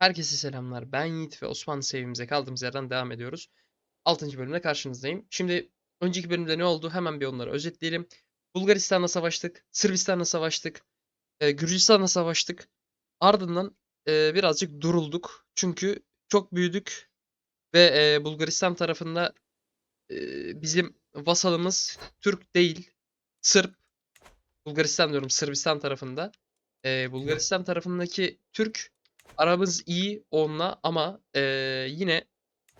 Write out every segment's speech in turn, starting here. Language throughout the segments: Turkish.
Herkese selamlar. Ben Yiğit ve Osmanlı sevimize kaldığımız yerden devam ediyoruz. 6. bölümde karşınızdayım. Şimdi önceki bölümde ne oldu? Hemen bir onları özetleyelim. Bulgaristan'la savaştık, Sırbistan'la savaştık, e, Gürcistan'la savaştık. Ardından e, birazcık durulduk. Çünkü çok büyüdük ve e, Bulgaristan tarafında e, bizim vasalımız Türk değil, Sırp. Bulgaristan diyorum, Sırbistan tarafında. E, Bulgaristan tarafındaki Türk aramız iyi onunla ama eee, yine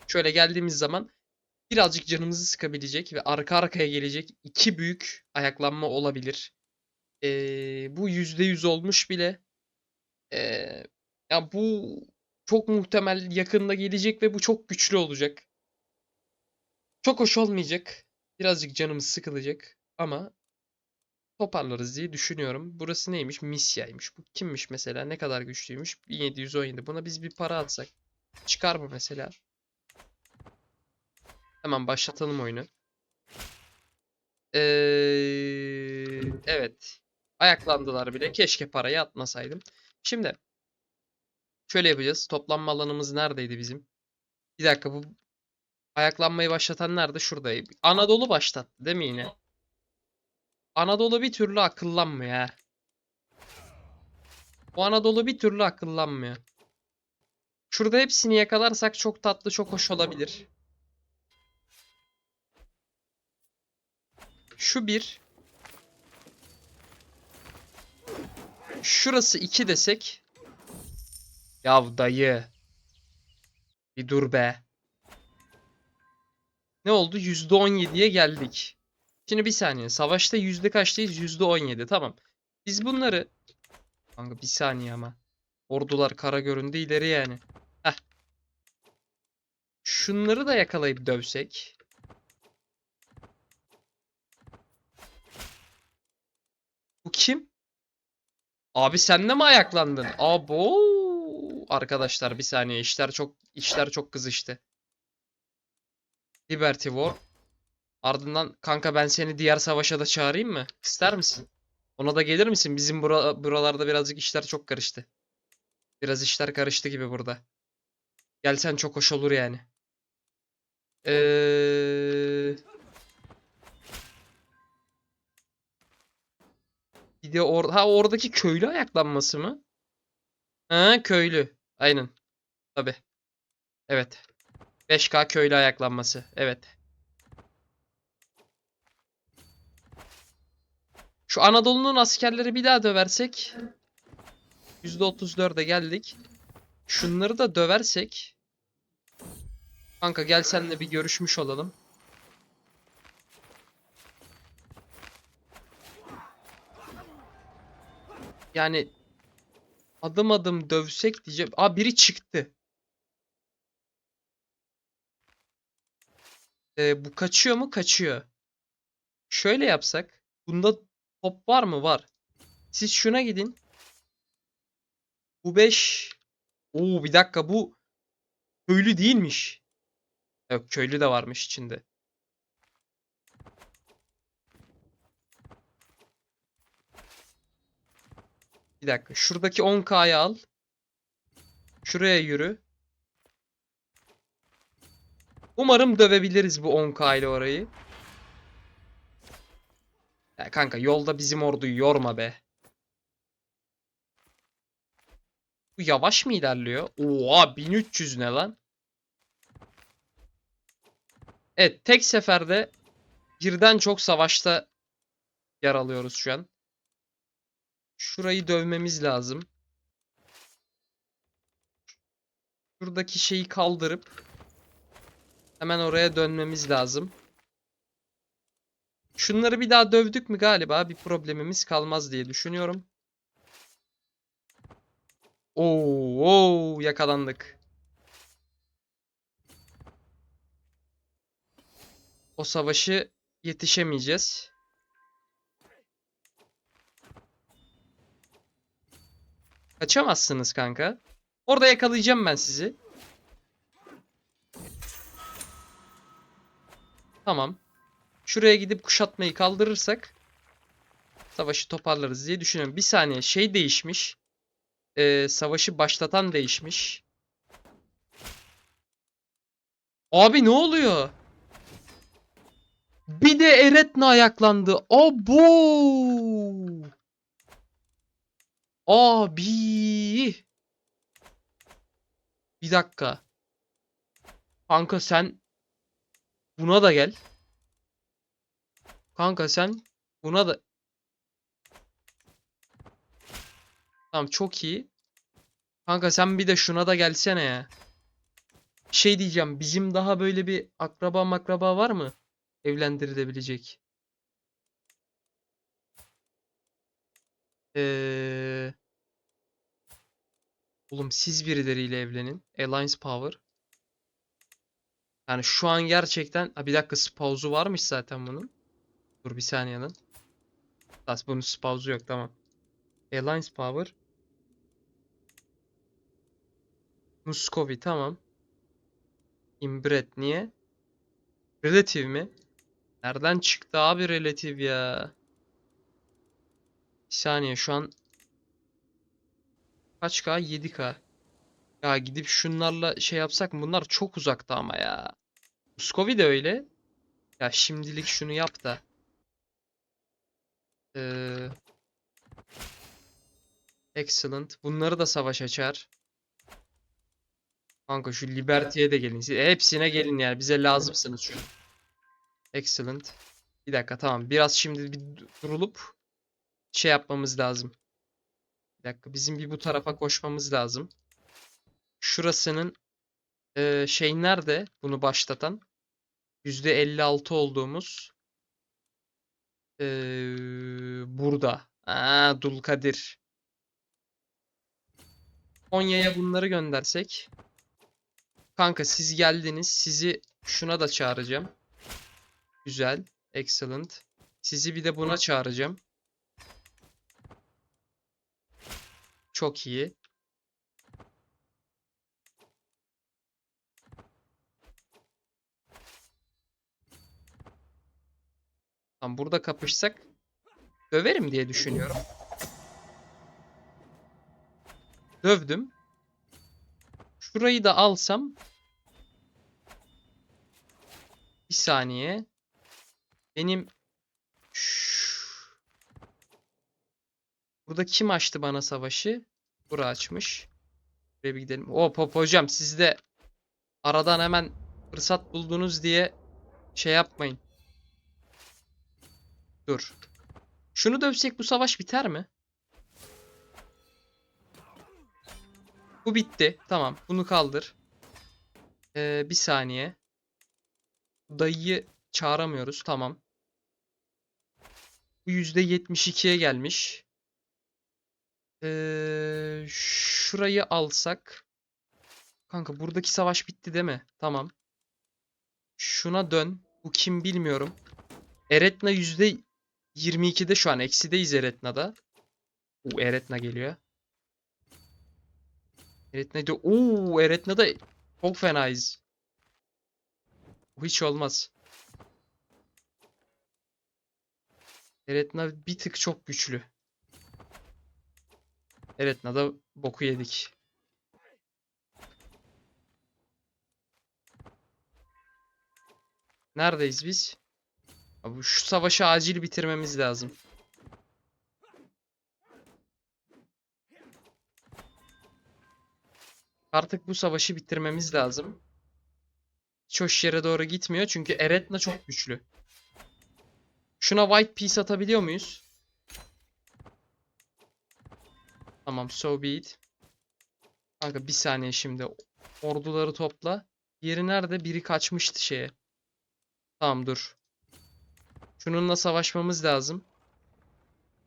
şöyle geldiğimiz zaman birazcık canımızı sıkabilecek ve arka arkaya gelecek iki büyük ayaklanma olabilir. Eee, bu %100 olmuş bile. Eee, ya bu çok muhtemel yakında gelecek ve bu çok güçlü olacak. Çok hoş olmayacak. Birazcık canımız sıkılacak ama toparlarız diye düşünüyorum. Burası neymiş? Misya'ymış. Bu kimmiş mesela? Ne kadar güçlüymüş? 1717. Buna biz bir para atsak. Çıkar mı mesela? Hemen başlatalım oyunu. Ee, evet. Ayaklandılar bile. Keşke parayı atmasaydım. Şimdi şöyle yapacağız. Toplanma alanımız neredeydi bizim? Bir dakika bu ayaklanmayı başlatan nerede? Şuradaydı. Anadolu başlattı değil mi yine? Anadolu bir türlü akıllanmıyor ha. Bu Anadolu bir türlü akıllanmıyor. Şurada hepsini yakalarsak çok tatlı, çok hoş olabilir. Şu bir. Şurası iki desek. Yav dayı. Bir dur be. Ne oldu? %17'ye geldik. Şimdi bir saniye. Savaşta yüzde kaçtayız? Yüzde 17. Tamam. Biz bunları... Kanka bir saniye ama. Ordular kara göründü ileri yani. Heh. Şunları da yakalayıp dövsek. Bu kim? Abi sen de mi ayaklandın? Abo. Arkadaşlar bir saniye işler çok işler çok kızıştı. Liberty War. Ardından kanka ben seni diğer savaşa da çağırayım mı? İster misin? Ona da gelir misin? Bizim bura, buralarda birazcık işler çok karıştı. Biraz işler karıştı gibi burada. Gelsen çok hoş olur yani. Ee... Bir de or ha oradaki köylü ayaklanması mı? Ha köylü. Aynen. Tabi. Evet. 5K köylü ayaklanması. Evet. Şu Anadolu'nun askerleri bir daha döversek %34'e geldik. Şunları da döversek Kanka gel senle bir görüşmüş olalım. Yani adım adım dövsek diyeceğim. Aa biri çıktı. Ee, bu kaçıyor mu? Kaçıyor. Şöyle yapsak. Bunda top var mı? Var. Siz şuna gidin. Bu 5. Oo bir dakika bu köylü değilmiş. Yok köylü de varmış içinde. Bir dakika. Şuradaki 10K'yı al. Şuraya yürü. Umarım dövebiliriz bu 10K ile orayı. Ya kanka yolda bizim orduyu yorma be. Bu yavaş mı ilerliyor? Oha 1300 ne lan? Evet tek seferde birden çok savaşta yer alıyoruz şu an. Şurayı dövmemiz lazım. Şuradaki şeyi kaldırıp hemen oraya dönmemiz lazım. Şunları bir daha dövdük mü galiba bir problemimiz kalmaz diye düşünüyorum. Oo, yakalandık. O savaşı yetişemeyeceğiz. Kaçamazsınız kanka. Orada yakalayacağım ben sizi. Tamam. Şuraya gidip kuşatmayı kaldırırsak savaşı toparlarız diye düşünüyorum. Bir saniye şey değişmiş. Ee, savaşı başlatan değişmiş. Abi ne oluyor? Bir de Eretna ayaklandı. Abo! Abi! Bir dakika. Kanka sen buna da gel. Kanka sen buna da Tamam çok iyi. Kanka sen bir de şuna da gelsene ya. Şey diyeceğim. Bizim daha böyle bir akraba makraba var mı? Evlendirilebilecek. Ee... Oğlum siz birileriyle evlenin. Alliance Power. Yani şu an gerçekten... Ha, bir dakika spause'u varmış zaten bunun. Dur bir saniye lan. Aslında bunun spause'u yok tamam. Alliance Power. Muscovy tamam. Inbred niye? Relative mi? Nereden çıktı abi relative ya? Bir saniye şu an kaç K? 7K. Ya gidip şunlarla şey yapsak mı? Bunlar çok uzakta ama ya. Muscovy de öyle. Ya şimdilik şunu yap da. Ee, excellent. Bunları da savaş açar. Kanka şu Liberty'ye de gelin. Siz hepsine gelin yani. Bize lazımsınız şu. Excellent. Bir dakika tamam. Biraz şimdi bir durulup şey yapmamız lazım. Bir dakika bizim bir bu tarafa koşmamız lazım. Şurasının eee, şey nerede bunu başlatan? %56 olduğumuz eee, burada. Aa, Dulkadir. Konya'ya bunları göndersek. Kanka siz geldiniz. Sizi şuna da çağıracağım. Güzel. Excellent. Sizi bir de buna çağıracağım. Çok iyi. Tam burada kapışsak döverim diye düşünüyorum. Dövdüm. Şurayı da alsam bir saniye. Benim. Burada kim açtı bana savaşı? Bura açmış. Buraya bir gidelim. Hop hop hocam siz de aradan hemen fırsat buldunuz diye şey yapmayın. Dur. Şunu dövsek bu savaş biter mi? Bu bitti. Tamam. Bunu kaldır. Ee, bir saniye. Dayıyı çağıramıyoruz. Tamam. Bu %72'ye gelmiş. Ee, şurayı alsak. Kanka buradaki savaş bitti değil mi? Tamam. Şuna dön. Bu kim bilmiyorum. Eretna %22'de şu an. Eksideyiz Eretna'da. U Eretna geliyor. Eretna'da. Oo Eretna'da çok fenayız. Hiç olmaz. Eretna bir tık çok güçlü. Eretna'da boku yedik. Neredeyiz biz? Abi şu savaşı acil bitirmemiz lazım. Artık bu savaşı bitirmemiz lazım. Hiç yere doğru gitmiyor çünkü Eretna çok güçlü. Şuna white piece atabiliyor muyuz? Tamam so be it. Kanka bir saniye şimdi. Orduları topla. Yeri nerede? Biri kaçmıştı şeye. Tamam dur. Şununla savaşmamız lazım.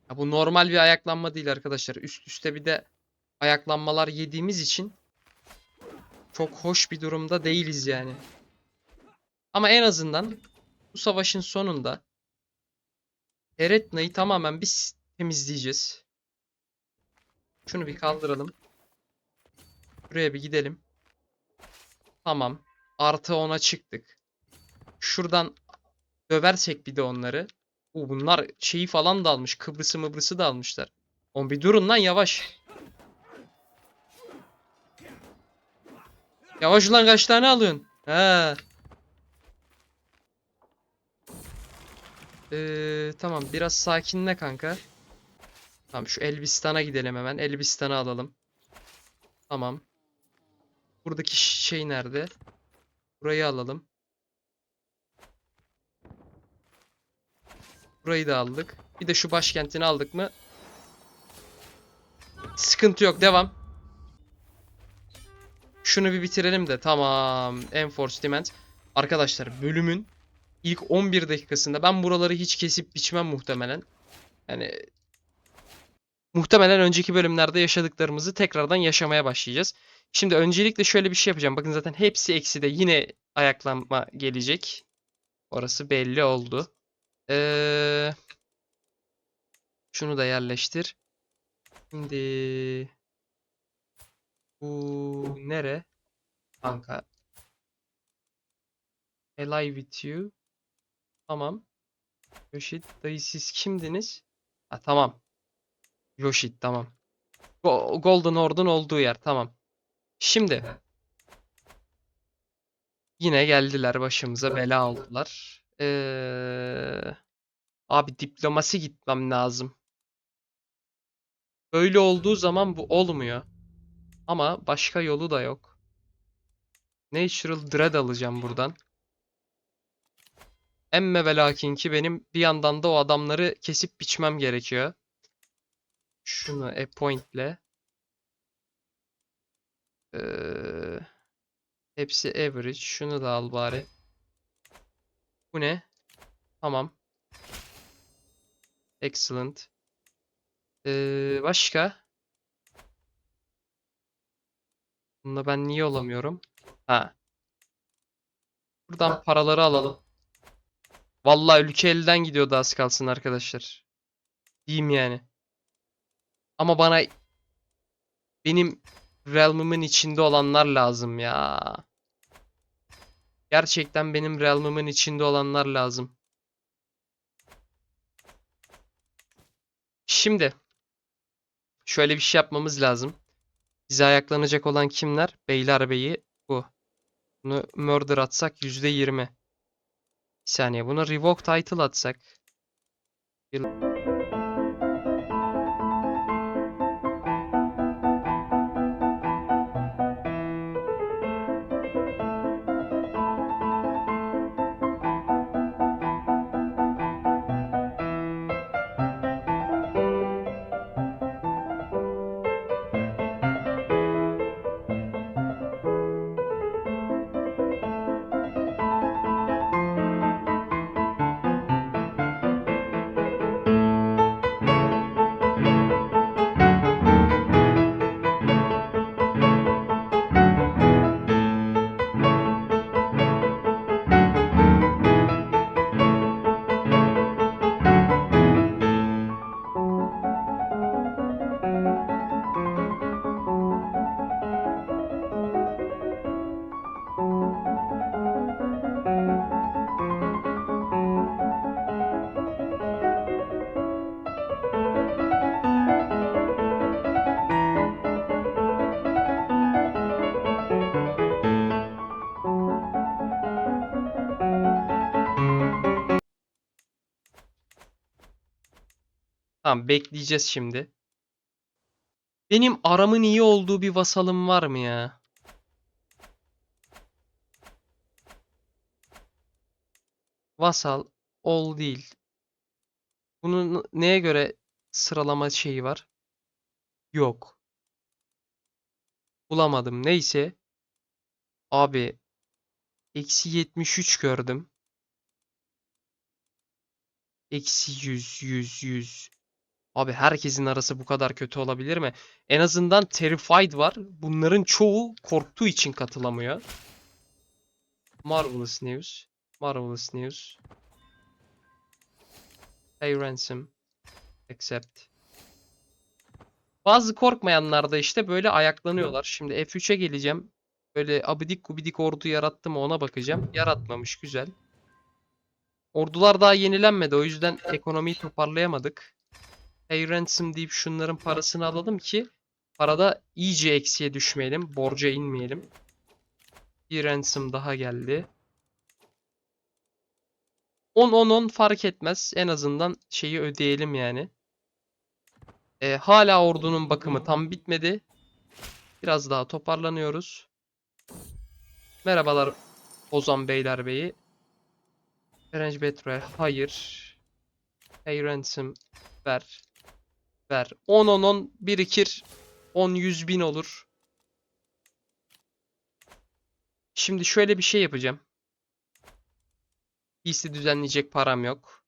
Ya bu normal bir ayaklanma değil arkadaşlar. Üst üste bir de ayaklanmalar yediğimiz için çok hoş bir durumda değiliz yani. Ama en azından bu savaşın sonunda Eretna'yı tamamen biz temizleyeceğiz. Şunu bir kaldıralım. Buraya bir gidelim. Tamam. Artı 10'a çıktık. Şuradan Döversek bir de onları. U bunlar şeyi falan da almış. Kıbrıs'ı Mıbrıs'ı da almışlar. On bir durun lan yavaş. Yavaş ulan kaç tane alıyorsun? He. Ee, tamam biraz sakinle kanka. Tamam şu Elbistan'a gidelim hemen. Elbistan'a alalım. Tamam. Buradaki şey nerede? Burayı alalım. Burayı da aldık. Bir de şu başkentini aldık mı? Sıkıntı yok. Devam. Şunu bir bitirelim de. Tamam. Enforcement. Arkadaşlar bölümün ilk 11 dakikasında ben buraları hiç kesip biçmem muhtemelen. Yani muhtemelen önceki bölümlerde yaşadıklarımızı tekrardan yaşamaya başlayacağız. Şimdi öncelikle şöyle bir şey yapacağım. Bakın zaten hepsi eksi de yine ayaklanma gelecek. Orası belli oldu. Ee, şunu da yerleştir. Şimdi bu nere? Kanka. Ally with you. Tamam. Yoshit dayı siz kimdiniz? Ha tamam. Yoshit tamam. Go- Golden Hord'un olduğu yer tamam. Şimdi yine geldiler başımıza bela oldular. Ee, abi diplomasi gitmem lazım. Böyle olduğu zaman bu olmuyor. Ama başka yolu da yok. Natural Dread alacağım buradan. Emme ve lakin ki benim bir yandan da o adamları kesip biçmem gerekiyor. Şunu appoint'le. Ee, hepsi average. Şunu da al bari. Bu ne? Tamam. Excellent. Ee, başka? Bunda ben niye olamıyorum? Ha. Buradan paraları alalım. Vallahi ülke elden gidiyordu az kalsın arkadaşlar. Diyeyim yani. Ama bana benim realm'ımın içinde olanlar lazım ya. Gerçekten benim realm'ımın içinde olanlar lazım. Şimdi şöyle bir şey yapmamız lazım. Bize ayaklanacak olan kimler? Beylerbeyi bu. Bunu murder atsak %20. Bir saniye. Buna revoke title atsak. Tamam bekleyeceğiz şimdi. Benim aramın iyi olduğu bir vasalım var mı ya? Vasal ol değil. Bunun neye göre sıralama şeyi var? Yok. Bulamadım. Neyse. Abi. Eksi 73 gördüm. Eksi 100, 100, 100. Abi herkesin arası bu kadar kötü olabilir mi? En azından Terrified var. Bunların çoğu korktuğu için katılamıyor. Marvelous News. Marvelous News. Pay ransom. Accept. Bazı korkmayanlar da işte böyle ayaklanıyorlar. Şimdi F3'e geleceğim. Böyle abidik gubidik ordu yarattı mı ona bakacağım. Yaratmamış güzel. Ordular daha yenilenmedi. O yüzden ekonomiyi toparlayamadık. Pay ransom deyip şunların parasını alalım ki parada iyice eksiye düşmeyelim. Borca inmeyelim. Bir ransom daha geldi. 10-10-10 fark etmez. En azından şeyi ödeyelim yani. Ee, hala ordunun bakımı tam bitmedi. Biraz daha toparlanıyoruz. Merhabalar Ozan Beyler Bey'i. Ferenc Betro'ya hayır. Hey ransom ver. Ver. 10 10 10 birikir. 10 100 bin olur. Şimdi şöyle bir şey yapacağım. Giysi düzenleyecek param yok.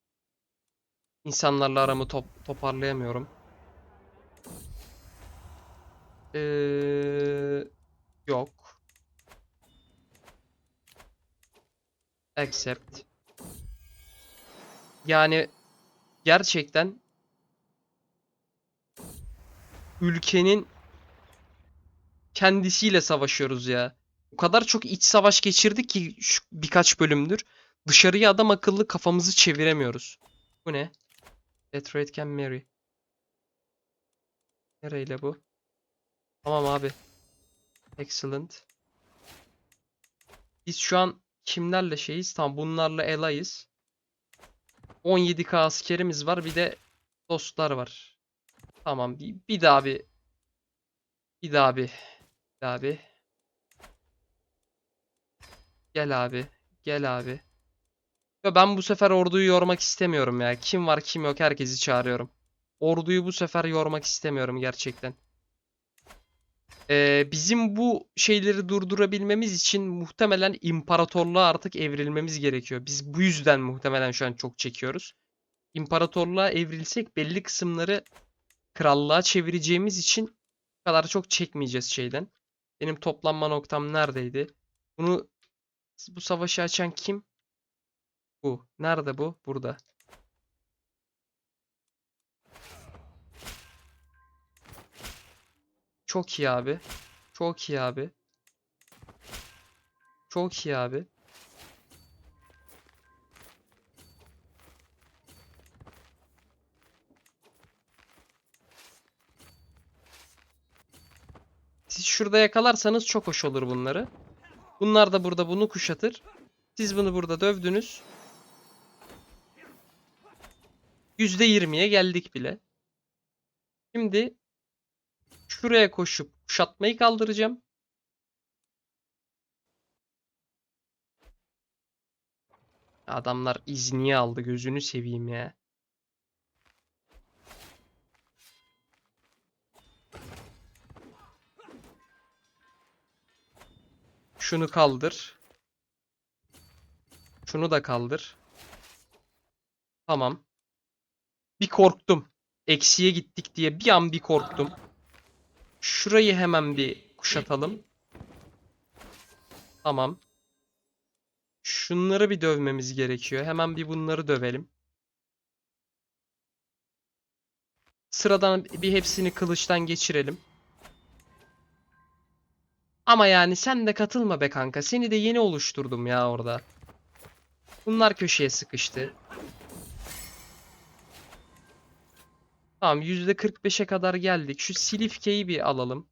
İnsanlarla aramı top toparlayamıyorum. Ee, yok. Accept. Yani gerçekten ülkenin kendisiyle savaşıyoruz ya. O kadar çok iç savaş geçirdik ki şu birkaç bölümdür. Dışarıya adam akıllı kafamızı çeviremiyoruz. Bu ne? Detroit Can Mary. Nereyle bu? Tamam abi. Excellent. Biz şu an kimlerle şeyiz? Tamam bunlarla elayız. 17k askerimiz var. Bir de dostlar var. Tamam. Bir, bir daha bir bir daha bir bir daha bir Gel abi. Gel abi. Ve ben bu sefer orduyu yormak istemiyorum ya. Kim var kim yok herkesi çağırıyorum. Orduyu bu sefer yormak istemiyorum gerçekten. Ee, bizim bu şeyleri durdurabilmemiz için muhtemelen imparatorluğa artık evrilmemiz gerekiyor. Biz bu yüzden muhtemelen şu an çok çekiyoruz. İmparatorluğa evrilsek belli kısımları krallığa çevireceğimiz için bu kadar çok çekmeyeceğiz şeyden. Benim toplanma noktam neredeydi? Bunu bu savaşı açan kim? Bu. Nerede bu? Burada. Çok iyi abi. Çok iyi abi. Çok iyi abi. Siz şurada yakalarsanız çok hoş olur bunları. Bunlar da burada bunu kuşatır. Siz bunu burada dövdünüz. %20'ye geldik bile. Şimdi şuraya koşup kuşatmayı kaldıracağım. Adamlar izniye aldı gözünü seveyim ya. Şunu kaldır. Şunu da kaldır. Tamam. Bir korktum. Eksiye gittik diye bir an bir korktum. Şurayı hemen bir kuşatalım. Tamam. Şunları bir dövmemiz gerekiyor. Hemen bir bunları dövelim. Sıradan bir hepsini kılıçtan geçirelim. Ama yani sen de katılma be kanka. Seni de yeni oluşturdum ya orada. Bunlar köşeye sıkıştı. Tamam %45'e kadar geldik. Şu Silifke'yi bir alalım.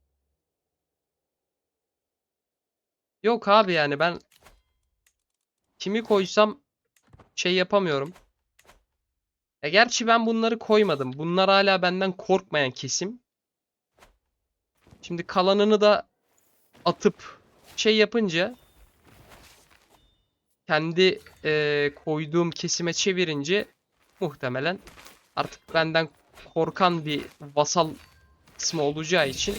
Yok abi yani ben kimi koysam şey yapamıyorum. Ya gerçi ben bunları koymadım. Bunlar hala benden korkmayan kesim. Şimdi kalanını da atıp şey yapınca kendi eee, koyduğum kesime çevirince muhtemelen artık benden korkan bir vasal ismi olacağı için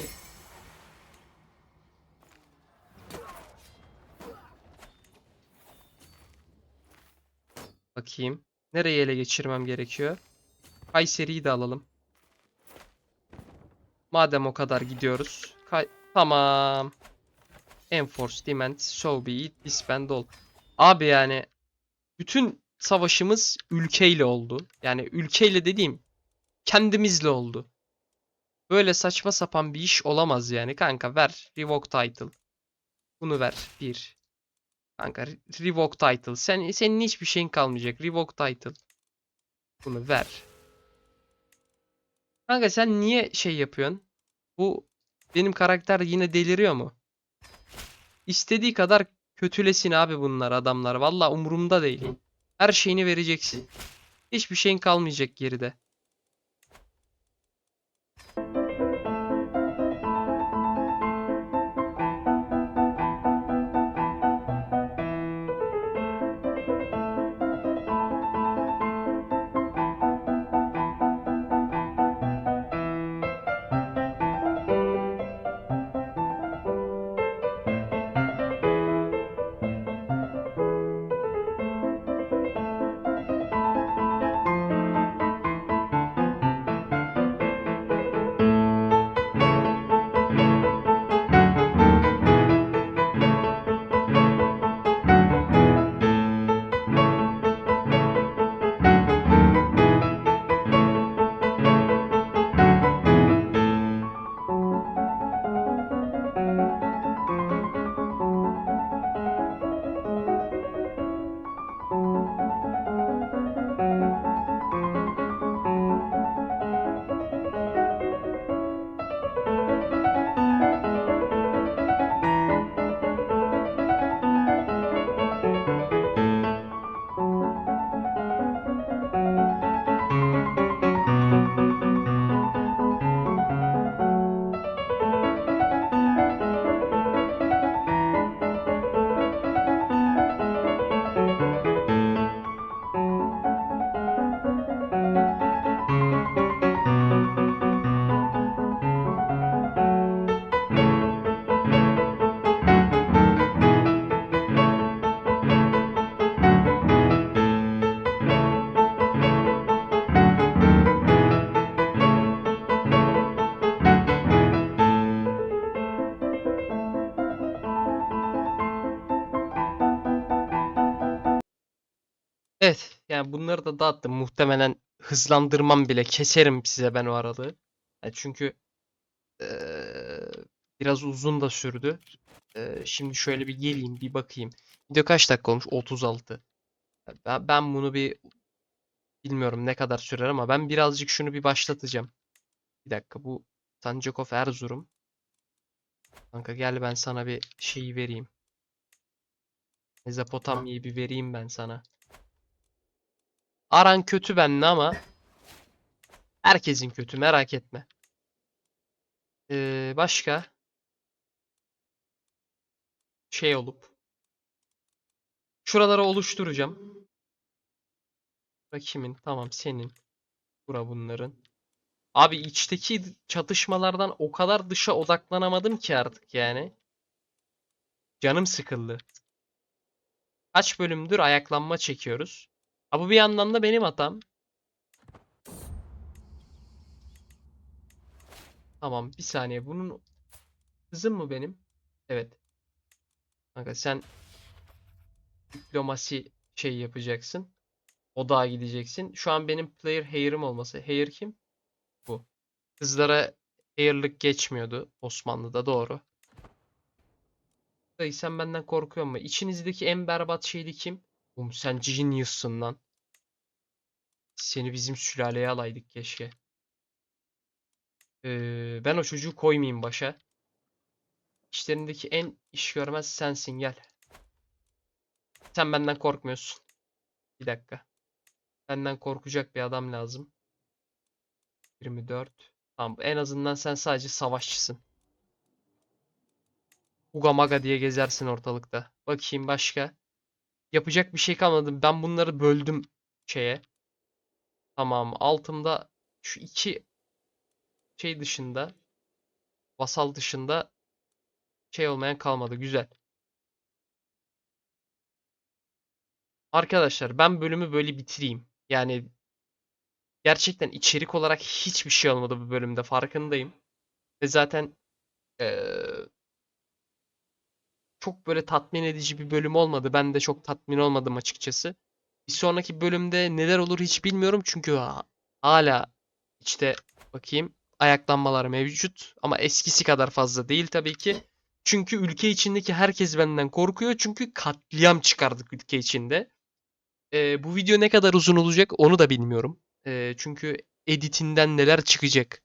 bakayım. Nereye ele geçirmem gerekiyor? Kayseri'yi de alalım. Madem o kadar gidiyoruz. Kay- tamam. Enforce, demand, so be it, disband all. Abi yani bütün savaşımız ülkeyle oldu. Yani ülkeyle dediğim kendimizle oldu. Böyle saçma sapan bir iş olamaz yani. Kanka ver revoke title. Bunu ver. Bir. Kanka re- revoke title. Sen, senin hiçbir şeyin kalmayacak. Revoke title. Bunu ver. Kanka sen niye şey yapıyorsun? Bu benim karakter yine deliriyor mu? İstediği kadar kötülesin abi bunlar adamlar. Valla umurumda değil. Her şeyini vereceksin. Hiçbir şeyin kalmayacak geride. Yani bunları da dağıttım. Muhtemelen hızlandırmam bile keserim size ben o aralığı. Yani çünkü eee, biraz uzun da sürdü. Eee, şimdi şöyle bir geleyim, bir bakayım. Video kaç dakika olmuş? 36. Ben, ben bunu bir bilmiyorum ne kadar sürer ama ben birazcık şunu bir başlatacağım. Bir dakika bu Sancakov Erzurum. Kanka gel ben sana bir şeyi vereyim. Mezopotamya'yı bir vereyim ben sana. Aran kötü benimle ama herkesin kötü merak etme. Ee, başka şey olup şuraları oluşturacağım. Bura kimin? Tamam senin. Bura bunların. Abi içteki çatışmalardan o kadar dışa odaklanamadım ki artık yani. Canım sıkıldı. Kaç bölümdür ayaklanma çekiyoruz. Ha bu bir yandan da benim hatam. Tamam bir saniye bunun kızım mı benim? Evet. Kanka sen diplomasi şey yapacaksın. Odağa gideceksin. Şu an benim player hair'ım olması. Hair kim? Bu. Kızlara hair'lık geçmiyordu Osmanlı'da doğru. Dayı sen benden korkuyor musun? İçinizdeki en berbat şeydi kim? Oğlum sen genius'sın lan. Seni bizim sülaleye alaydık keşke. Ee, ben o çocuğu koymayayım başa. İşlerindeki en iş görmez sensin gel. Sen benden korkmuyorsun. Bir dakika. Benden korkacak bir adam lazım. 24. Tamam en azından sen sadece savaşçısın. Uga maga diye gezersin ortalıkta. Bakayım başka. Yapacak bir şey kalmadı. Ben bunları böldüm şeye. Tamam. Altımda şu iki şey dışında vasal dışında şey olmayan kalmadı. Güzel. Arkadaşlar ben bölümü böyle bitireyim. Yani gerçekten içerik olarak hiçbir şey olmadı bu bölümde farkındayım. Ve zaten eee, çok böyle tatmin edici bir bölüm olmadı. Ben de çok tatmin olmadım açıkçası. Bir sonraki bölümde neler olur hiç bilmiyorum çünkü ha- hala işte bakayım ayaklanmalar mevcut ama eskisi kadar fazla değil tabii ki. Çünkü ülke içindeki herkes benden korkuyor çünkü katliam çıkardık ülke içinde. Ee, bu video ne kadar uzun olacak onu da bilmiyorum. Ee, çünkü editinden neler çıkacak?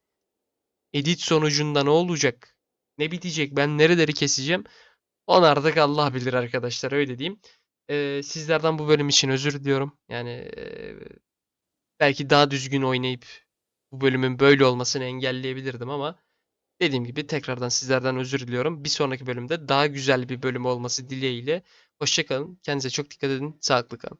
Edit sonucunda ne olacak? Ne bitecek? Ben nereleri keseceğim? Onu artık Allah bilir arkadaşlar öyle diyeyim. Eee, sizlerden bu bölüm için özür diliyorum. Yani eee, belki daha düzgün oynayıp bu bölümün böyle olmasını engelleyebilirdim ama dediğim gibi tekrardan sizlerden özür diliyorum. Bir sonraki bölümde daha güzel bir bölüm olması dileğiyle. Hoşça kalın. Kendinize çok dikkat edin. Sağlıklı kalın.